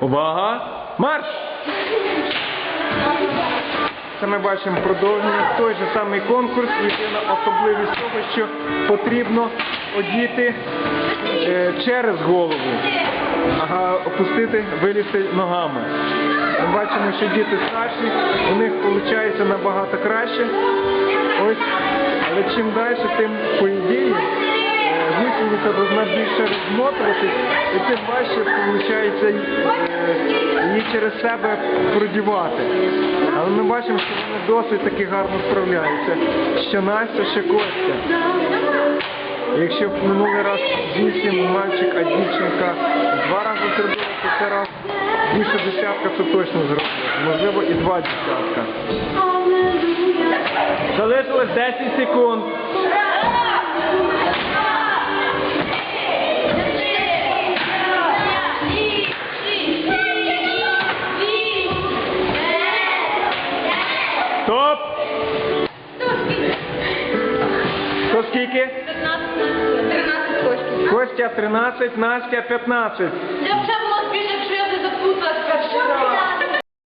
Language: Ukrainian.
Увага! Марш! Це ми бачимо продовження той же самий конкурс. Єдина особливість того, що потрібно одіти е, через голову, а опустити, вилізти ногами. Ми бачимо, що діти старші, у них виходить набагато краще. Ось, але чим далі, тим гусениця більше розмотуватись, і тим важче виходить її через себе продівати. Але ми бачимо, що вони досить таки гарно справляються. Що Настя, що Костя. Якщо в минулий раз вісім мальчик, а дівчинка два рази зробила, то це раз більше десятка це точно зробить. Можливо і два десятка. Залишилось 10 секунд. Хто скільки? 13 точків. Костя 13, Настя 15. Левша